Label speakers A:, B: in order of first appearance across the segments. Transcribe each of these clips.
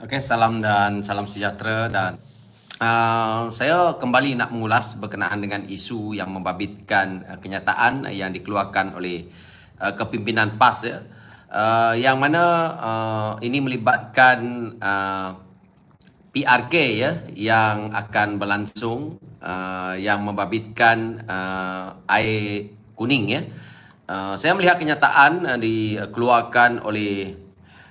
A: Okey, salam dan salam sejahtera dan uh, saya kembali nak mengulas berkenaan dengan isu yang membabitkan uh, kenyataan yang dikeluarkan oleh uh, kepimpinan PAS ya. Uh, yang mana uh, ini melibatkan uh, PRK ya yang akan berlangsung uh, yang membabitkan uh, air kuning ya. Uh, saya melihat kenyataan uh, dikeluarkan oleh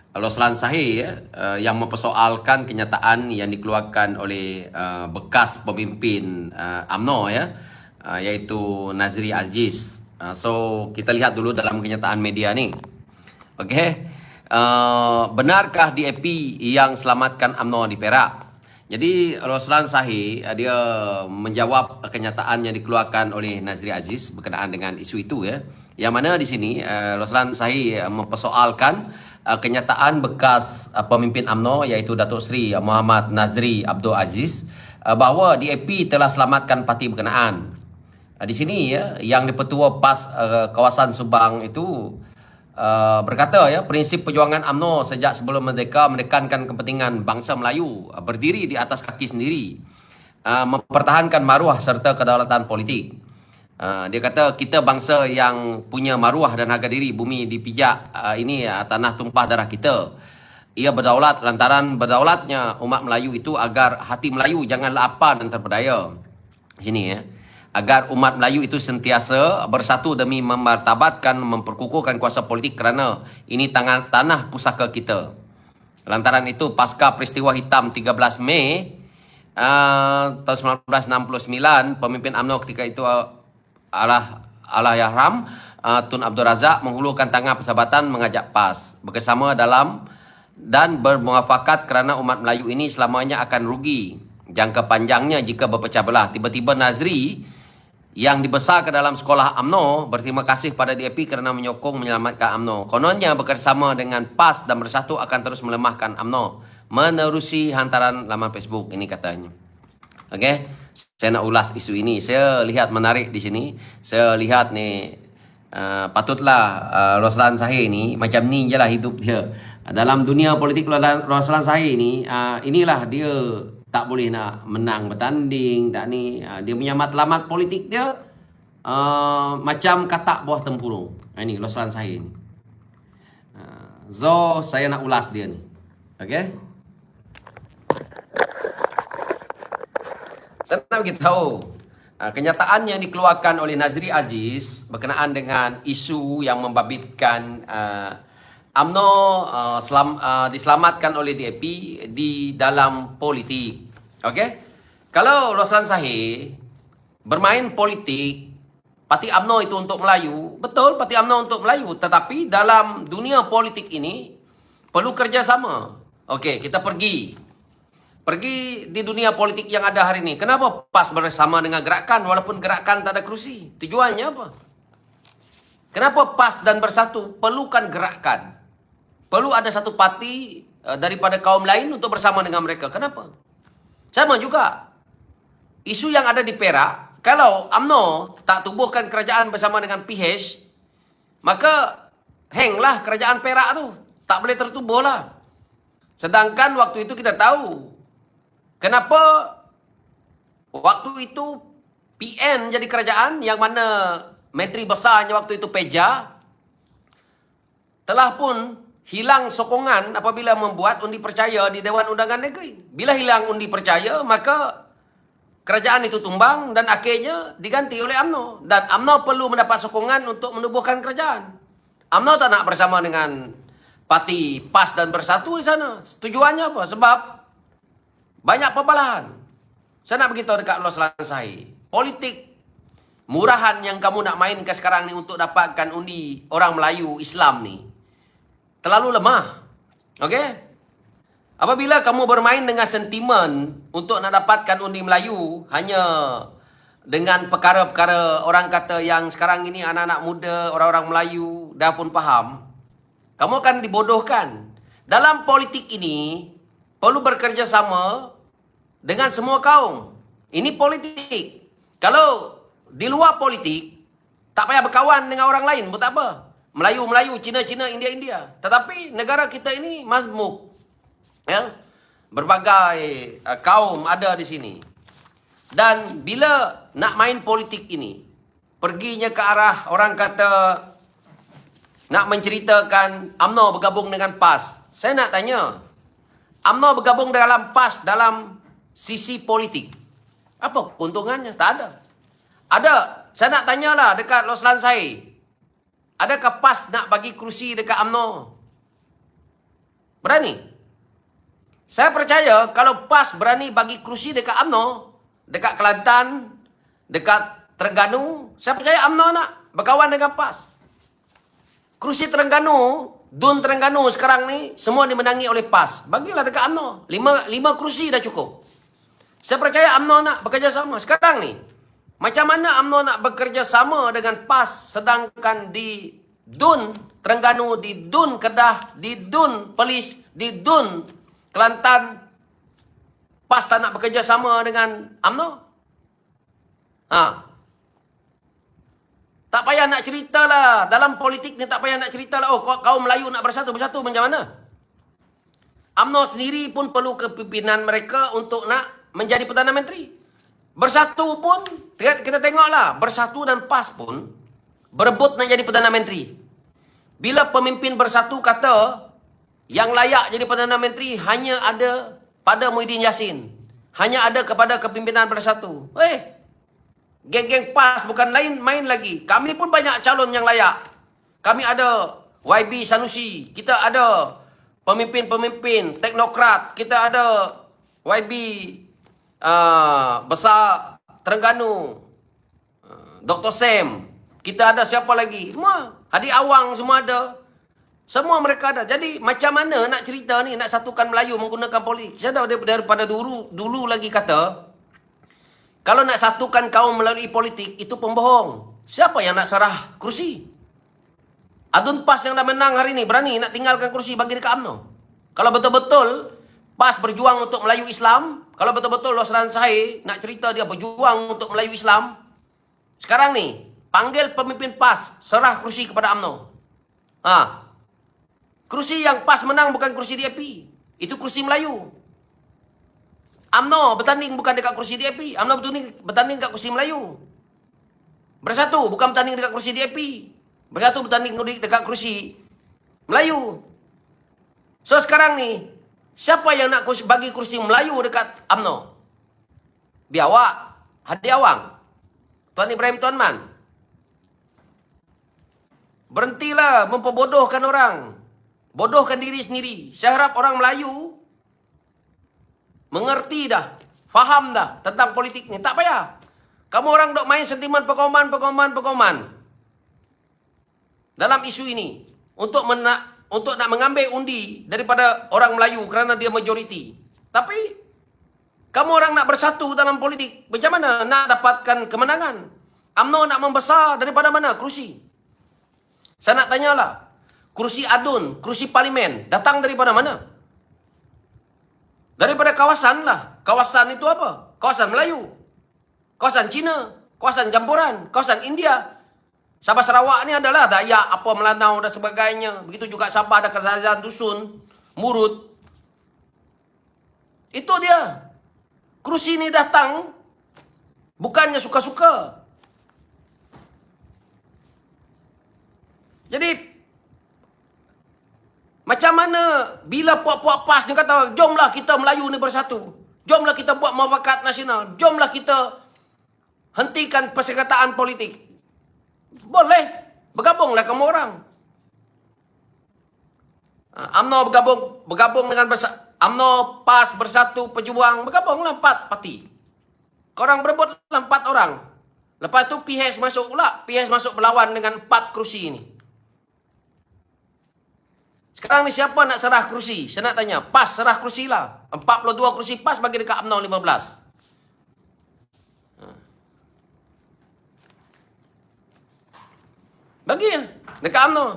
A: Roslan Sahih ya, uh, yang mempersoalkan kenyataan yang dikeluarkan oleh uh, bekas pemimpin AMNO ya uh, iaitu Nazri Aziz. So kita lihat dulu dalam kenyataan media ni. Okey. Benarkah DAP yang selamatkan AMNO di Perak? Jadi Roslan Sahih uh, dia menjawab kenyataan yang dikeluarkan oleh Nazri Aziz berkenaan dengan isu itu ya. Yang mana di sini Roslan Sahih uh, mempersoalkan uh, kenyataan bekas uh, pemimpin AMNO iaitu Datuk Seri uh, Muhammad Nazri Abdul Aziz uh, bahawa DAP telah selamatkan parti berkenaan. Uh, di sini ya yang dipertua PAS uh, kawasan Subang itu uh, berkata ya prinsip perjuangan AMNO sejak sebelum merdeka menekankan kepentingan bangsa Melayu uh, berdiri di atas kaki sendiri uh, mempertahankan maruah serta kedaulatan politik. Uh, dia kata kita bangsa yang punya maruah dan harga diri bumi dipijak uh, ini uh, tanah tumpah darah kita. Ia berdaulat lantaran berdaulatnya umat Melayu itu agar hati Melayu jangan lapar dan terpedaya. Sini ya. Agar umat Melayu itu sentiasa bersatu demi memartabatkan memperkukuhkan kuasa politik kerana ini tangan tanah pusaka kita. Lantaran itu pasca peristiwa hitam 13 Mei uh, tahun 1969 pemimpin UMNO ketika itu uh, Allah Allah Yahram uh, Tun Abdul Razak menghulurkan tangan persahabatan mengajak PAS bersama dalam dan bermuafakat kerana umat Melayu ini selamanya akan rugi jangka panjangnya jika berpecah belah. Tiba-tiba Nazri yang dibesarkan dalam sekolah AMNO berterima kasih pada DAP kerana menyokong menyelamatkan AMNO. Kononnya bekerjasama dengan PAS dan bersatu akan terus melemahkan AMNO menerusi hantaran laman Facebook ini katanya. Okey saya nak ulas isu ini. Saya lihat menarik di sini. Saya lihat ni uh, patutlah uh, Roslan Sahih ni macam ni je lah hidup dia. Dalam dunia politik Roslan Sahih ni uh, inilah dia tak boleh nak menang bertanding tak ni uh, dia punya matlamat politik dia uh, macam katak buah tempurung. Ini Roslan Sahih ni. Uh, so saya nak ulas dia ni. Okay? Saya nak beritahu uh, kenyataan yang dikeluarkan oleh Nazri Aziz berkenaan dengan isu yang membabitkan uh, UMNO uh, selam, uh, diselamatkan oleh DAP di dalam politik. Okey? Kalau Roslan Sahih bermain politik Parti UMNO itu untuk Melayu, betul Parti UMNO untuk Melayu, tetapi dalam dunia politik ini perlu kerjasama. Okey, kita pergi pergi di dunia politik yang ada hari ini. Kenapa PAS bersama dengan gerakan walaupun gerakan tak ada kerusi? Tujuannya apa? Kenapa PAS dan bersatu perlukan gerakan? Perlu ada satu parti uh, daripada kaum lain untuk bersama dengan mereka. Kenapa? Sama juga. Isu yang ada di Perak, kalau AMNO tak tubuhkan kerajaan bersama dengan PH, maka henglah kerajaan Perak tu. Tak boleh tertubuh lah. Sedangkan waktu itu kita tahu Kenapa waktu itu PN jadi kerajaan yang mana menteri besarnya waktu itu Peja telah pun hilang sokongan apabila membuat undi percaya di Dewan Undangan Negeri. Bila hilang undi percaya, maka kerajaan itu tumbang dan akhirnya diganti oleh AMNO. Dan AMNO perlu mendapat sokongan untuk menubuhkan kerajaan. AMNO tak nak bersama dengan parti PAS dan Bersatu di sana. Tujuannya apa? Sebab banyak pembalahan. Saya nak beritahu dekat Allah selesai. Politik murahan yang kamu nak mainkan sekarang ni untuk dapatkan undi orang Melayu Islam ni. Terlalu lemah. Okey? Apabila kamu bermain dengan sentimen untuk nak dapatkan undi Melayu hanya dengan perkara-perkara orang kata yang sekarang ini anak-anak muda, orang-orang Melayu dah pun faham, kamu akan dibodohkan. Dalam politik ini, perlu bekerjasama dengan semua kaum. Ini politik. Kalau di luar politik, tak payah berkawan dengan orang lain tak apa. Melayu, Melayu, Cina, Cina, India, India. Tetapi negara kita ini mazmuk. Ya? berbagai uh, kaum ada di sini. Dan bila nak main politik ini, perginya ke arah orang kata nak menceritakan AMNO bergabung dengan PAS. Saya nak tanya, AMNO bergabung dalam PAS dalam sisi politik. Apa keuntungannya? Tak ada. Ada. Saya nak tanyalah dekat Loslan saya. Adakah PAS nak bagi kerusi dekat AMNO? Berani? Saya percaya kalau PAS berani bagi kerusi dekat AMNO, dekat Kelantan, dekat Terengganu, saya percaya AMNO nak berkawan dengan PAS. Kerusi Terengganu, Dun Terengganu sekarang ni semua dimenangi oleh PAS. Bagilah dekat UMNO. Lima, lima kerusi dah cukup. Saya percaya UMNO nak bekerjasama. Sekarang ni, macam mana UMNO nak bekerjasama dengan PAS sedangkan di Dun Terengganu, di Dun Kedah, di Dun Perlis, di Dun Kelantan, PAS tak nak bekerjasama dengan UMNO? Ha, tak payah nak ceritalah. Dalam politik ni tak payah nak ceritalah. Oh, kaum Melayu nak bersatu. Bersatu macam mana? UMNO sendiri pun perlu kepimpinan mereka untuk nak menjadi Perdana Menteri. Bersatu pun, kita tengoklah. Bersatu dan PAS pun berebut nak jadi Perdana Menteri. Bila pemimpin bersatu kata yang layak jadi Perdana Menteri hanya ada pada Muhyiddin Yassin. Hanya ada kepada kepimpinan bersatu. Eh, Geng-geng PAS bukan lain main lagi. Kami pun banyak calon yang layak. Kami ada YB Sanusi. Kita ada pemimpin-pemimpin teknokrat. Kita ada YB uh, besar Terengganu. Uh, Dr. Sam. Kita ada siapa lagi? Semua. Hadi Awang semua ada. Semua mereka ada. Jadi macam mana nak cerita ni nak satukan Melayu menggunakan politik? Saya dah daripada dulu dulu lagi kata kalau nak satukan kaum melalui politik, itu pembohong. Siapa yang nak serah kursi? Adun PAS yang dah menang hari ini, berani nak tinggalkan kursi bagi dekat UMNO. Kalau betul-betul PAS berjuang untuk Melayu Islam, kalau betul-betul Losran Sahih nak cerita dia berjuang untuk Melayu Islam, sekarang ni, panggil pemimpin PAS, serah kursi kepada UMNO. Ha. Kursi yang PAS menang bukan kursi DAP. Itu kursi Melayu. UMNO bertanding bukan dekat kursi DAP. UMNO bertanding, bertanding dekat kursi Melayu. Bersatu bukan bertanding dekat kursi DAP. Bersatu bertanding dekat kursi Melayu. So sekarang ni, siapa yang nak kursi, bagi kursi Melayu dekat UMNO? Biawak, Hadi Awang, Tuan Ibrahim Tuan Man. Berhentilah memperbodohkan orang. Bodohkan diri sendiri. Saya harap orang Melayu Mengerti dah. Faham dah tentang politik ni. Tak payah. Kamu orang dok main sentimen pekoman, pekoman, pekoman. Dalam isu ini. Untuk menak, untuk nak mengambil undi daripada orang Melayu kerana dia majoriti. Tapi, kamu orang nak bersatu dalam politik. Macam mana nak dapatkan kemenangan? UMNO nak membesar daripada mana? Kerusi. Saya nak tanyalah. Kerusi adun, kerusi parlimen, datang daripada mana? Daripada kawasan lah. Kawasan itu apa? Kawasan Melayu. Kawasan Cina. Kawasan Jamburan. Kawasan India. Sabah Sarawak ni adalah Dayak, apa Melanau dan sebagainya. Begitu juga Sabah ada kerajaan Dusun, Murut. Itu dia. Kerusi ni datang bukannya suka-suka. Jadi macam mana bila puak-puak PAS dia kata, jomlah kita Melayu ni bersatu. Jomlah kita buat mawakat nasional. Jomlah kita hentikan persekatan politik. Boleh. Bergabunglah kamu orang. UMNO ha, bergabung bergabung dengan bersa UMNO PAS bersatu pejuang bergabunglah empat parti. Korang berebutlah empat orang. Lepas tu PHS masuk pula. PHS masuk berlawan dengan empat kerusi ini. Sekarang ni siapa nak serah kerusi? Saya nak tanya. PAS serah kerusi lah. 42 kerusi PAS bagi dekat UMNO 15. Bagi ya. Dekat UMNO.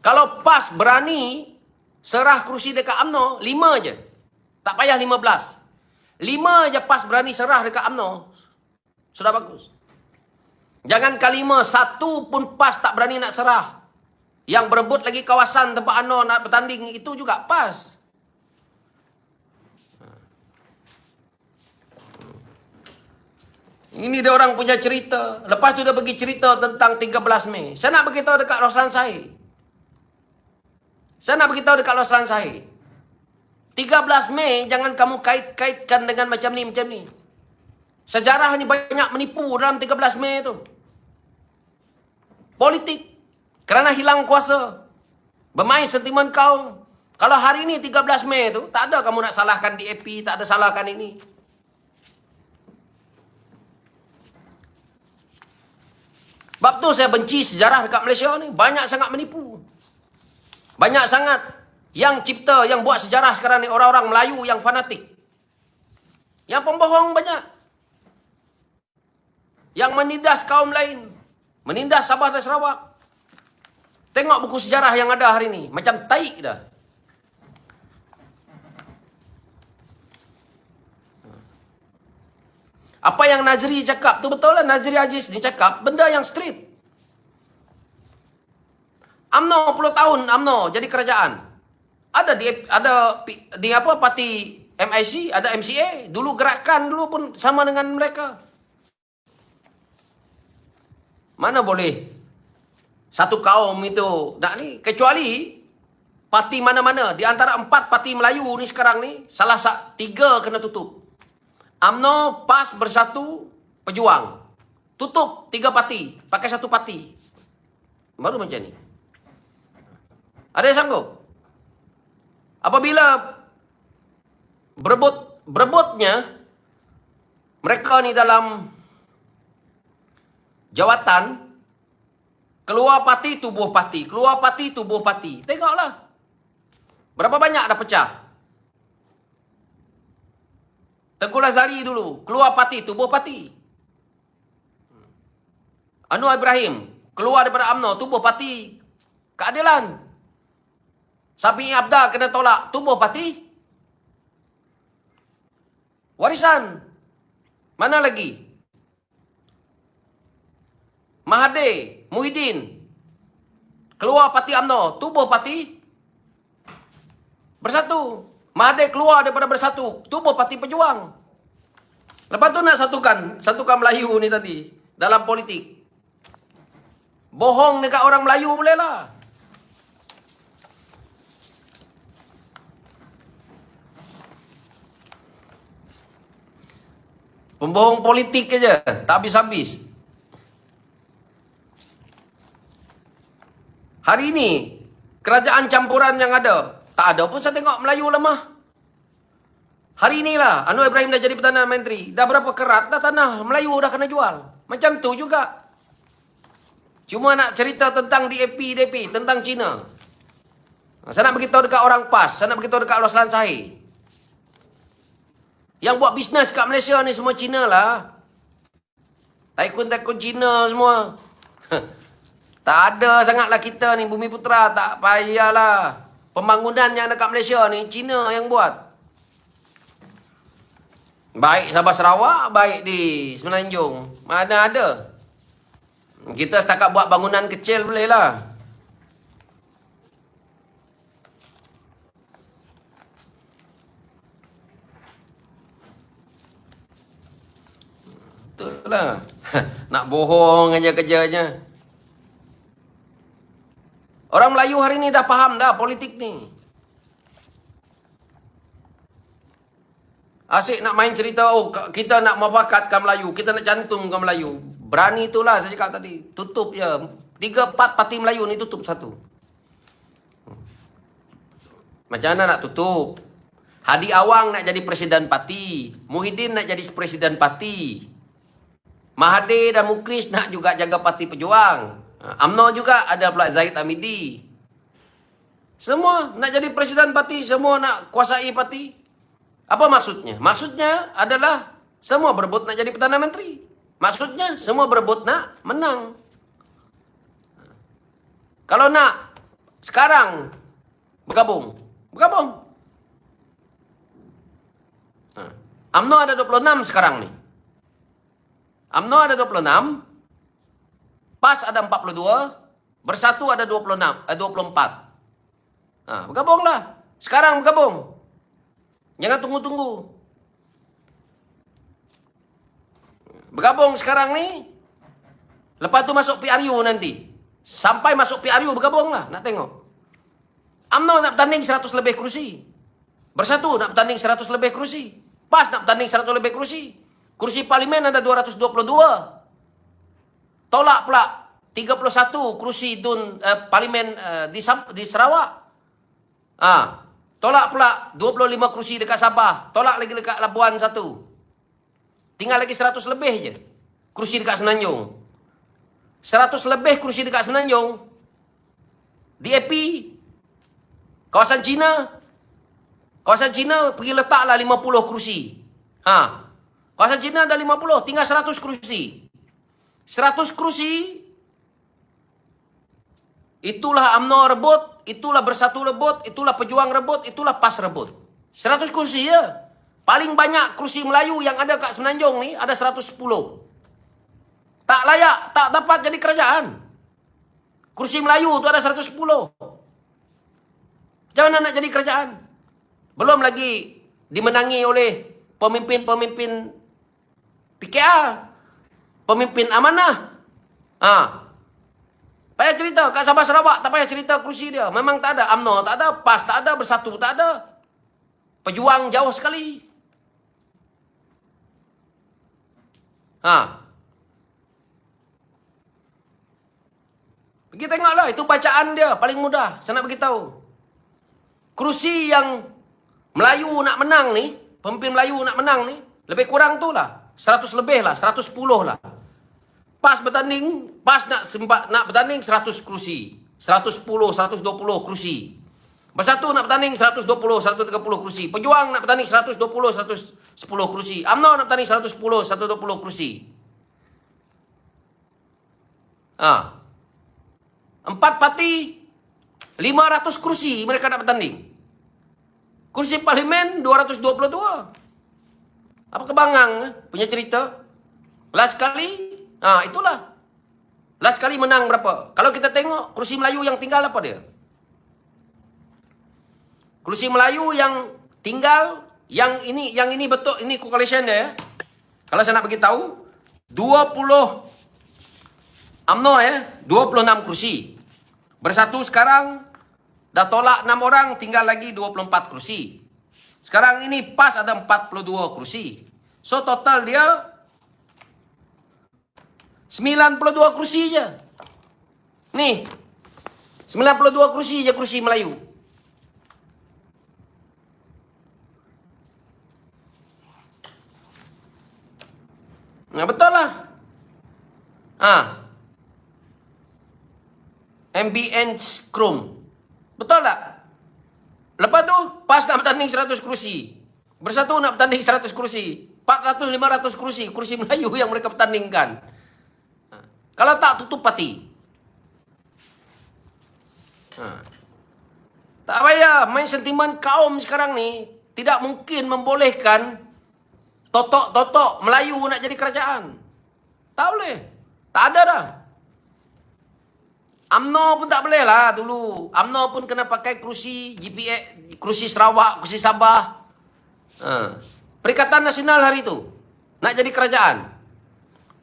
A: Kalau PAS berani serah kerusi dekat UMNO, 5 je. Tak payah 15. 5 je PAS berani serah dekat UMNO. Sudah bagus. Jangan kalima satu pun PAS tak berani nak serah. Yang berebut lagi kawasan tempat Anwar nak bertanding itu juga PAS. Ini dia orang punya cerita. Lepas tu dia pergi cerita tentang 13 Mei. Saya nak beritahu dekat Roslan Sahih. Saya nak beritahu dekat Roslan Sahih. 13 Mei jangan kamu kait-kaitkan dengan macam ni, macam ni. Sejarah ni banyak menipu dalam 13 Mei tu. Politik. Kerana hilang kuasa. Bermain sentimen kaum. Kalau hari ni 13 Mei tu, tak ada kamu nak salahkan DAP, tak ada salahkan ini. Sebab tu saya benci sejarah dekat Malaysia ni. Banyak sangat menipu. Banyak sangat yang cipta, yang buat sejarah sekarang ni orang-orang Melayu yang fanatik. Yang pembohong banyak. Yang menindas kaum lain. Menindas Sabah dan Sarawak. Tengok buku sejarah yang ada hari ni. Macam taik dah. Apa yang Nazri cakap tu betul lah. Nazri Aziz ni cakap benda yang street. UMNO 10 tahun UMNO jadi kerajaan. Ada di ada di apa parti MIC, ada MCA, dulu gerakan dulu pun sama dengan mereka. Mana boleh satu kaum itu nak ni kecuali parti mana-mana di antara empat parti Melayu ni sekarang ni salah satu tiga kena tutup. AMNO PAS bersatu pejuang. Tutup tiga parti, pakai satu parti. Baru macam ni. Ada yang sanggup? Apabila berebut berebutnya mereka ni dalam jawatan keluar parti tubuh parti, keluar parti tubuh parti. Tengoklah. Berapa banyak dah pecah? Tengku Lazari dulu, keluar parti, tubuh parti. Anwar Ibrahim, keluar daripada UMNO, tubuh parti. Keadilan. Sapi Abda kena tolak, tubuh parti. Warisan. Mana lagi? Mahathir, Muhyiddin. Keluar parti UMNO, tubuh parti. Bersatu. Mahathir keluar daripada bersatu. Tubuh parti pejuang. Lepas tu nak satukan. Satukan Melayu ni tadi. Dalam politik. Bohong dekat orang Melayu boleh lah. Pembohong politik aja, tak habis-habis. Hari ini, kerajaan campuran yang ada, tak ada pun saya tengok Melayu lemah. Hari inilah Anwar Ibrahim dah jadi Perdana Menteri. Dah berapa kerat dah tanah Melayu dah kena jual. Macam tu juga. Cuma nak cerita tentang DAP, DAP, tentang Cina. Saya nak beritahu dekat orang PAS. Saya nak beritahu dekat Roslan Sahih. Yang buat bisnes kat Malaysia ni semua Cina lah. Taikun-taikun Cina semua. tak ada sangatlah kita ni, Bumi Putra. Tak payahlah. Pembangunan yang dekat Malaysia ni, Cina yang buat. Baik Sabah Sarawak, baik di Semenanjung. Mana ada. Kita setakat buat bangunan kecil boleh lah. Betul lah. Nak bohong aja kerjanya. Orang Melayu hari ni dah faham dah politik ni. Asyik nak main cerita, oh kita nak mufakatkan Melayu, kita nak cantumkan Melayu. Berani itulah saya cakap tadi. Tutup je. Tiga, empat parti Melayu ni tutup satu. Macam mana nak tutup? Hadi Awang nak jadi presiden parti. Muhyiddin nak jadi presiden parti. Mahathir dan Mukris nak juga jaga parti pejuang. UMNO juga ada pula Zaid Amidi. Semua nak jadi presiden parti, semua nak kuasai parti. Apa maksudnya? Maksudnya adalah semua berebut nak jadi Perdana Menteri. Maksudnya semua berebut nak menang. Kalau nak sekarang bergabung, bergabung. UMNO ada 26 sekarang ni. UMNO ada 26, PAS ada 42, Bersatu ada 26, eh, 24. Ha, bergabunglah. Sekarang bergabung. Jangan tunggu-tunggu. bergabung sekarang ni. Lepas tu masuk PRU nanti. Sampai masuk PRU bergabung lah. Nak tengok. UMNO nak bertanding 100 lebih kerusi. Bersatu nak bertanding 100 lebih kerusi. PAS nak bertanding 100 lebih kerusi. Kursi parlimen ada 222. Tolak pula 31 kursi dun uh, parlimen uh, di, di Sarawak. Ah, tolak pula 25 kursi dekat Sabah. Tolak lagi dekat Labuan satu. Tinggal lagi 100 lebih je. Kursi dekat Semenanjung. 100 lebih kursi dekat Semenanjung. DAP. Kawasan Cina. Kawasan Cina pergi letaklah 50 kursi. Ha. Kawasan Cina ada 50, tinggal 100 kursi. 100 kursi Itulah UMNO rebut, itulah bersatu rebut, itulah pejuang rebut, itulah PAS rebut. 100 kursi ya. Paling banyak kursi Melayu yang ada kat Semenanjung ni ada 110. Tak layak, tak dapat jadi kerajaan. Kursi Melayu tu ada 110. Macam mana nak jadi kerajaan? Belum lagi dimenangi oleh pemimpin-pemimpin PKR. Pemimpin amanah. Ah, Payah cerita kat Sabah Sarawak tak payah cerita kerusi dia. Memang tak ada UMNO, tak ada PAS, tak ada bersatu, tak ada. Pejuang jauh sekali. Ha. Pergi tengoklah itu bacaan dia paling mudah. Saya nak beritahu. Kerusi yang Melayu nak menang ni, pemimpin Melayu nak menang ni, lebih kurang tu lah. 100 lebih lah, 110 lah. PAS bertanding, PAS nak sempat nak bertanding 100 kerusi. 110, 120 kerusi. Bersatu nak bertanding 120, 130 kerusi. Pejuang nak bertanding 120, 110 kerusi. UMNO nak bertanding 110, 120 kerusi. Ha. Empat parti 500 kerusi mereka nak bertanding. Kursi parlimen 222. Apa kebangang eh? punya cerita? Last kali Ha, itulah. Last kali menang berapa? Kalau kita tengok kursi Melayu yang tinggal apa dia? Kursi Melayu yang tinggal yang ini yang ini betul ini coalition dia ya. Kalau saya nak bagi tahu 20 UMNO ya, 26 kursi. Bersatu sekarang dah tolak 6 orang tinggal lagi 24 kursi. Sekarang ini PAS ada 42 kursi. So total dia 92 kursi je. Ni. 92 kursi je kursi Melayu. Nah, betul lah. Ha. MBN Chrome. Betul tak? Lepas tu, PAS nak bertanding 100 kursi. Bersatu nak bertanding 100 kursi. 400-500 kursi. Kursi Melayu yang mereka bertandingkan. Kalau tak tutup pati. Ha. Tak payah main sentimen kaum sekarang ni tidak mungkin membolehkan totok-totok Melayu nak jadi kerajaan. Tak boleh. Tak ada dah. AMNO pun tak boleh lah dulu. AMNO pun kena pakai kerusi GPA, kerusi Sarawak, kerusi Sabah. Ha. Perikatan Nasional hari itu. Nak jadi kerajaan.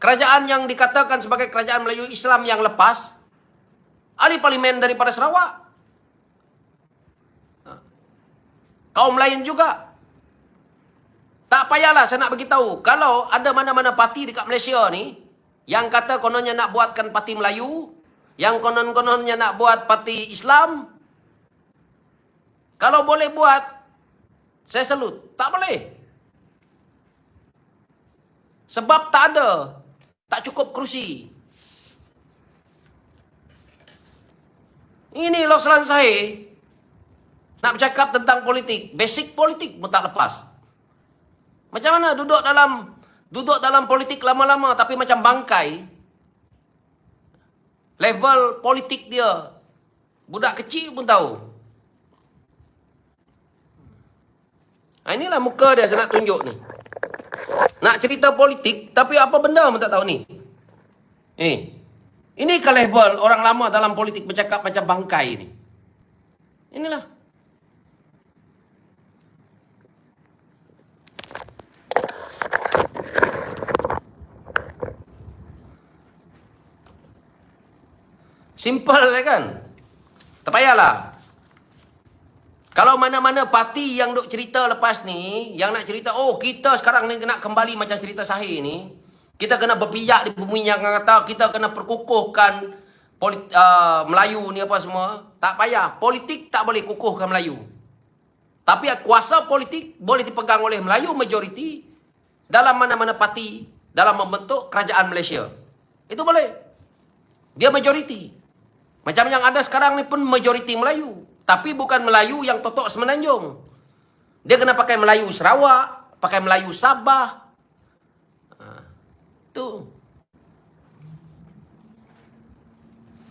A: Kerajaan yang dikatakan sebagai kerajaan Melayu Islam yang lepas, ahli parlimen daripada Sarawak. Kaum lain juga. Tak payahlah saya nak beritahu. Kalau ada mana-mana parti dekat Malaysia ni, yang kata kononnya nak buatkan parti Melayu, yang konon-kononnya nak buat parti Islam, kalau boleh buat, saya selut. Tak boleh. Sebab tak ada tak cukup kerusi. Ini Loslan saya nak bercakap tentang politik. Basic politik pun tak lepas. Macam mana duduk dalam duduk dalam politik lama-lama tapi macam bangkai. Level politik dia. Budak kecil pun tahu. Ha, inilah muka dia saya nak tunjuk ni. Nak cerita politik, tapi apa benda pun tak tahu ni. Eh. Ini kalebel orang lama dalam politik bercakap macam bangkai ni. Inilah. Simple ya kan? Tak payahlah. Kalau mana-mana parti yang duk cerita lepas ni, yang nak cerita, oh kita sekarang ni nak kembali macam cerita sahih ni, kita kena berpijak di bumi yang kata, kita kena perkukuhkan polit, uh, Melayu ni apa semua. Tak payah. Politik tak boleh kukuhkan Melayu. Tapi kuasa politik boleh dipegang oleh Melayu majoriti dalam mana-mana parti dalam membentuk kerajaan Malaysia. Itu boleh. Dia majoriti. Macam yang ada sekarang ni pun majoriti Melayu. Tapi bukan Melayu yang totok semenanjung. Dia kena pakai Melayu Sarawak, pakai Melayu Sabah. Ha, tu.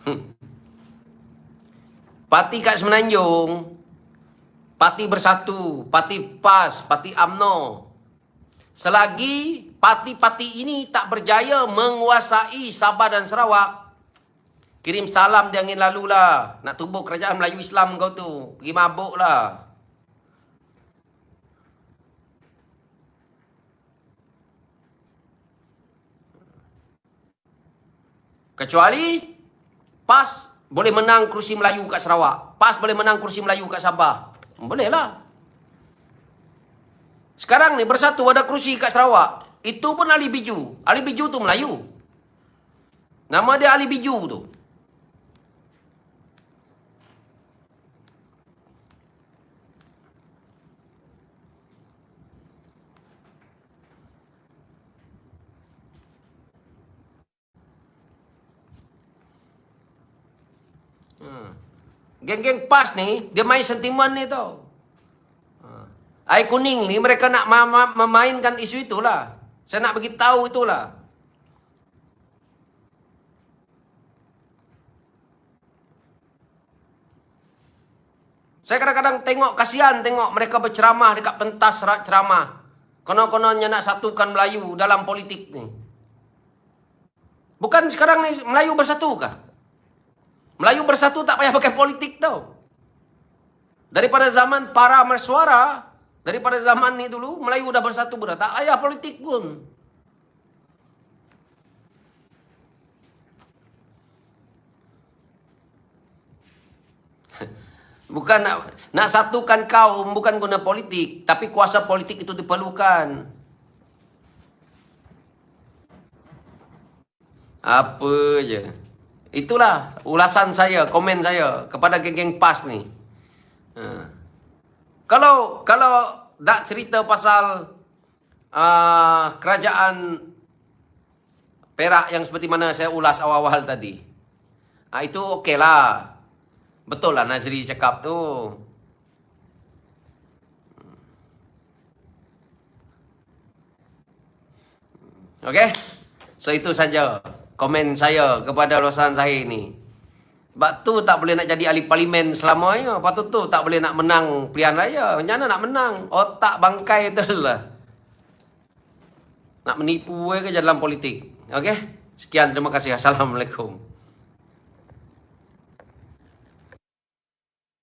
A: Hmm. Parti kat Semenanjung, Parti Bersatu, Parti PAS, Parti AMNO. Selagi parti-parti ini tak berjaya menguasai Sabah dan Sarawak, Kirim salam dia angin lalu lah. Nak tubuh kerajaan Melayu Islam kau tu. Pergi mabuk lah. Kecuali PAS boleh menang kursi Melayu kat Sarawak. PAS boleh menang kursi Melayu kat Sabah. Boleh lah. Sekarang ni bersatu ada kursi kat Sarawak. Itu pun Ali Biju. Ali Biju tu Melayu. Nama dia Ali Biju tu. Geng-geng PAS ni, dia main sentimen ni tau. Ha. Air kuning ni, mereka nak memainkan isu itulah. Saya nak bagi tahu itulah. Saya kadang-kadang tengok, kasihan tengok mereka berceramah dekat pentas ceramah. Konon-kononnya nak satukan Melayu dalam politik ni. Bukan sekarang ni Melayu bersatu kah? Melayu bersatu tak payah pakai politik tau. Daripada zaman para mersuara, daripada zaman ni dulu, Melayu dah bersatu pun Tak payah politik pun. Bukan nak, nak satukan kaum, bukan guna politik. Tapi kuasa politik itu diperlukan. Apa je. Itulah ulasan saya, komen saya kepada geng-geng PAS ni. Ha. Kalau kalau tak cerita pasal uh, kerajaan Perak yang seperti mana saya ulas awal-awal tadi. Ha, itu okey lah. Betul lah Nazri cakap tu. Okey? So itu saja komen saya kepada Rosan Zahir ni. Sebab tu tak boleh nak jadi ahli parlimen selamanya. Lepas tu tu tak boleh nak menang pilihan raya. Macam mana nak menang? Otak bangkai tu lah. Nak menipu ke dalam politik. Okey? Sekian, terima kasih. Assalamualaikum.